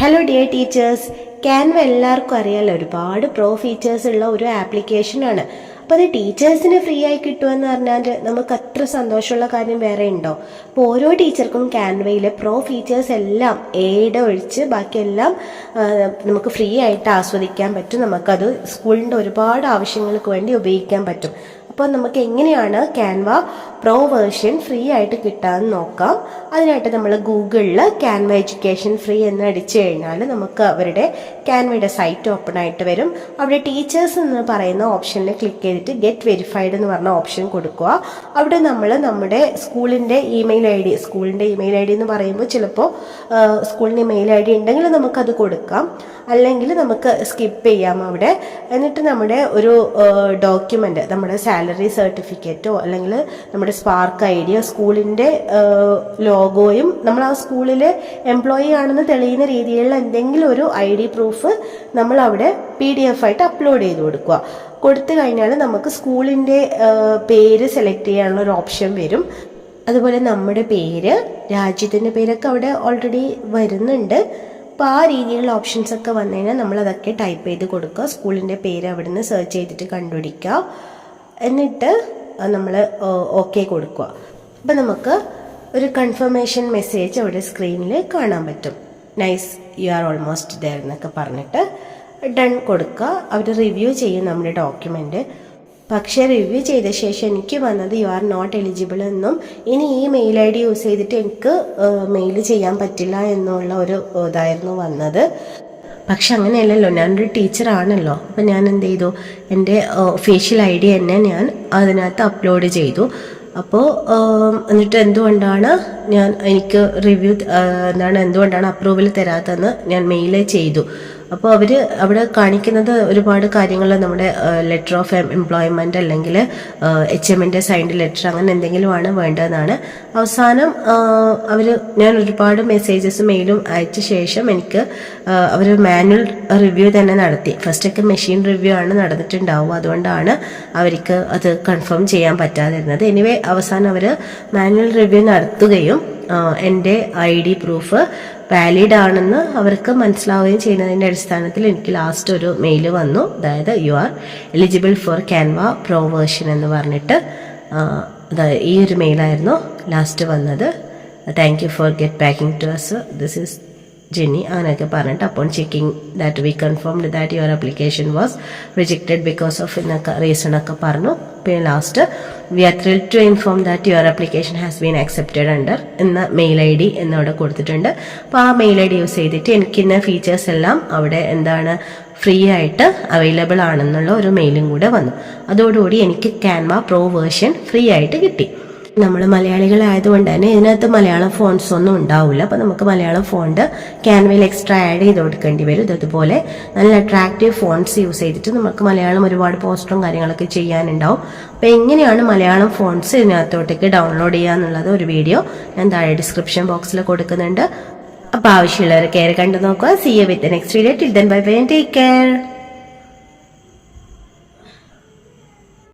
Hello dear teachers Canva എല്ലാവർക്കും അറിയാലോ ഒരുപാട് പ്രോ ഫീച്ചേഴ്സ് ഉള്ള ഒരു ആപ്ലിക്കേഷനാണ് അപ്പോൾ അത് ടീച്ചേഴ്സിന് ഫ്രീ ആയി കിട്ടുമെന്ന് പറഞ്ഞാൽ നമുക്ക് അത്ര സന്തോഷമുള്ള കാര്യം വേറെ ഉണ്ടോ? അപ്പോൾ ഓരോ ടീച്ചർക്കും ക്യാൻവയിലെ പ്രോ ഫീച്ചേഴ്സ് എല്ലാം എയ്ഡ് ഒഴിച്ച് ബാക്കിയെല്ലാം നമുക്ക് ഫ്രീ ആയിട്ട് ആസ്വദിക്കാൻ പറ്റും. നമുക്കത് സ്കൂളിന്റെ ഒരുപാട് ആവശ്യങ്ങൾക്ക് വേണ്ടി ഉപയോഗിക്കാൻ പറ്റും. അപ്പോൾ നമുക്ക് എങ്ങനെയാണ് ക്യാൻവ പ്രോ വേർഷൻ ഫ്രീ ആയിട്ട് കിട്ടാമെന്ന് നോക്കാം. അതിനായിട്ട് നമ്മൾ ഗൂഗിളിൽ ക്യാൻവ എഡ്യൂക്കേഷൻ ഫ്രീ എന്ന് അടിച്ചു കഴിഞ്ഞാൽ നമുക്ക് അവരുടെ ക്യാൻവയുടെ സൈറ്റ് ഓപ്പൺ ആയിട്ട് വരും. അവിടെ ടീച്ചേഴ്സ് എന്ന് പറയുന്ന ഓപ്ഷനിൽ ക്ലിക്ക് ചെയ്തിട്ട് ഗെറ്റ് വെരിഫൈഡ് എന്ന് പറഞ്ഞ ഓപ്ഷൻ കൊടുക്കുക. അവിടെ നമ്മൾ നമ്മുടെ സ്കൂളിന്റെ ഇമെയിൽ ഐ ഡി സ്കൂളിന്റെ ഇമെയിൽ ഐ ഡി എന്ന് പറയുമ്പോൾ ചിലപ്പോൾ സ്കൂളിന്റെ ഇമെയിൽ ഐ ഡി ഉണ്ടെങ്കിൽ നമുക്കത് കൊടുക്കാം. അല്ലെങ്കിൽ നമുക്ക് സ്കിപ്പ് ചെയ്യാം അവിടെ. എന്നിട്ട് നമ്മുടെ ഒരു ഡോക്യുമെന്റ് നമ്മുടെ സാലറി സർട്ടിഫിക്കറ്റോ അല്ലെങ്കിൽ നമ്മുടെ സ്പാർക്ക് ഐ ഡിയോ സ്കൂളിന്റെ ലോഗോയും നമ്മൾ ആ സ്കൂളിൽ എംപ്ലോയി ആണെന്ന് തെളിയുന്ന രീതിയിലുള്ള എന്തെങ്കിലും ഒരു ഐ ഡി പ്രൂഫ് നമ്മൾ അവിടെ പി ഡി എഫ് ആയിട്ട് അപ്ലോഡ് ചെയ്ത് കൊടുക്കുക. കൊടുത്തു കഴിഞ്ഞാൽ നമുക്ക് സ്കൂളിന്റെ പേര് സെലക്ട് ചെയ്യാനുള്ള ഒരു ഓപ്ഷൻ വരും. അതുപോലെ നമ്മുടെ പേര് രാജ്യത്തിന്റെ പേരൊക്കെ അവിടെ ഓൾറെഡി വരുന്നുണ്ട്. അപ്പോൾ ആ രീതിയിലുള്ള ഓപ്ഷൻസ് ഒക്കെ വന്നു കഴിഞ്ഞാൽ നമ്മളതൊക്കെ ടൈപ്പ് ചെയ്ത് കൊടുക്കുക. സ്കൂളിന്റെ പേര് അവിടെ നിന്ന് സെർച്ച് ചെയ്തിട്ട് കണ്ടുപിടിക്കുക. എന്നിട്ട് നമ്മൾ ഓക്കെ കൊടുക്കുക. അപ്പം നമുക്ക് ഒരു കൺഫർമേഷൻ മെസ്സേജ് അവിടെ സ്ക്രീനിൽ കാണാൻ പറ്റും. Nice you are almost there എന്നൊക്കെ പറഞ്ഞിട്ട് ഡൺ കൊടുക്കുക. അവർ റിവ്യൂ ചെയ്യും നമ്മുടെ ഡോക്യുമെന്റ് പക്ഷേ റിവ്യൂ ചെയ്ത ശേഷം എനിക്ക് വന്നത് യു ആർ നോട്ട് എലിജിബിൾ എന്നും ഇനി ഈ മെയിൽ ഐ ഡി യൂസ് ചെയ്തിട്ട് എനിക്ക് മെയിൽ ചെയ്യാൻ പറ്റില്ല എന്നുള്ള ഒരു ഇതായിരുന്നു വന്നത്. പക്ഷെ അങ്ങനെയല്ലല്ലോ ഞാനൊരു ടീച്ചറാണല്ലോ. അപ്പം ഞാൻ എന്ത് ചെയ്തു എന്റെ ഫേഷ്യൽ ഐ ഡി തന്നെ ഞാൻ അതിനകത്ത് അപ്ലോഡ് ചെയ്തു. അപ്പോൾ എന്നിട്ട് എന്തുകൊണ്ടാണ് ഞാൻ എനിക്ക് റിവ്യൂ എന്താണ് എന്തുകൊണ്ടാണ് അപ്രൂവൽ തരാത്തതെന്ന് ഞാൻ മെയിൽ ചെയ്തു. അപ്പോൾ അവർ അവിടെ കാണിക്കുന്നത് ഒരുപാട് കാര്യങ്ങൾ നമ്മുടെ ലെറ്റർ ഓഫ് എംപ്ലോയ്മെന്റ് അല്ലെങ്കിൽ എച്ച് എമ്മിന്റെ സൈൻഡ് ലെറ്റർ അങ്ങനെ എന്തെങ്കിലുമാണ് വേണ്ടതെന്നാണ്. അവസാനം അവർ ഞാൻ ഒരുപാട് മെസ്സേജസ് മെയിലും അയച്ച ശേഷം എനിക്ക് അവർ മാനുവൽ റിവ്യൂ തന്നെ നടത്തി. ഫസ്റ്റൊക്കെ മെഷീൻ റിവ്യൂ ആണ് നടന്നിട്ടുണ്ടാവുക. അതുകൊണ്ടാണ് അവർക്ക് അത് കൺഫേം ചെയ്യാൻ പറ്റാതിരുന്നത്. എനിവേ അവസാനം അവർ മാനുവൽ റിവ്യൂ നടത്തുകയും എന്റെ ഐ ഡി പ്രൂഫ് വാലിഡ് ആണെന്ന് അവർക്ക് മനസ്സിലാവുകയും ചെയ്യുന്നതിന്റെ അടിസ്ഥാനത്തിൽ എനിക്ക് ലാസ്റ്റ് ഒരു മെയിൽ വന്നു. അതായത് you are eligible for Canva pro version എന്ന് പറഞ്ഞിട്ട് ഈ ഒരു മെയിലായിരുന്നു ലാസ്റ്റ് വന്നത്. Thank you for get packing to us this is Jenny അങ്ങനെയൊക്കെ പറഞ്ഞിട്ട് അപ്പോൾ checking that we confirmed that your application was rejected because of എന്നൊക്കെ റീസൺ ഒക്കെ പറഞ്ഞു. പിന്നെ last we are thrill to inform that your application has been accepted under എന്ന mail I D എന്നവിടെ കൊടുത്തിട്ടുണ്ട്. അപ്പോൾ ആ മെയിൽ ഐ ഡി യൂസ് ചെയ്തിട്ട് എനിക്ക് ഇന്ന ഫീച്ചേഴ്സ് എല്ലാം അവിടെ എന്താണ് ഫ്രീ ആയിട്ട് അവൈലബിൾ ആണെന്നുള്ള ഒരു മെയിലും കൂടെ വന്നു. അതോടുകൂടി എനിക്ക് ക്യാൻവ പ്രോ വേർഷൻ ഫ്രീ ആയിട്ട് കിട്ടി. നമ്മൾ മലയാളികളായതുകൊണ്ട് തന്നെ ഇതിനകത്ത് മലയാളം ഫോൺസ് ഒന്നും ഉണ്ടാവില്ല അപ്പോൾ നമുക്ക് മലയാളം ഫോണ്ട് ക്യാൻവയിൽ എക്സ്ട്രാ ആഡ് ചെയ്ത് കൊടുക്കേണ്ടി വരും. ഇതുപോലെ നല്ല അട്രാക്റ്റീവ് ഫോൺസ് യൂസ് ചെയ്തിട്ട് നമുക്ക് മലയാളം ഒരുപാട് പോസ്റ്ററും കാര്യങ്ങളൊക്കെ ചെയ്യാനുണ്ടാവും. അപ്പോൾ എങ്ങനെയാണ് മലയാളം ഫോൺസ് ഇതിനകത്തോട്ടേക്ക് ഡൗൺലോഡ് ചെയ്യുക എന്നുള്ളത് ഒരു വീഡിയോ ഞാൻ താഴെ ഡിസ്ക്രിപ്ഷൻ ബോക്സിൽ കൊടുക്കുന്നുണ്ട്. അപ്പോൾ ആവശ്യമുള്ളവർ കയറി കണ്ടു നോക്കുക. See ya with next video till then bye bye take care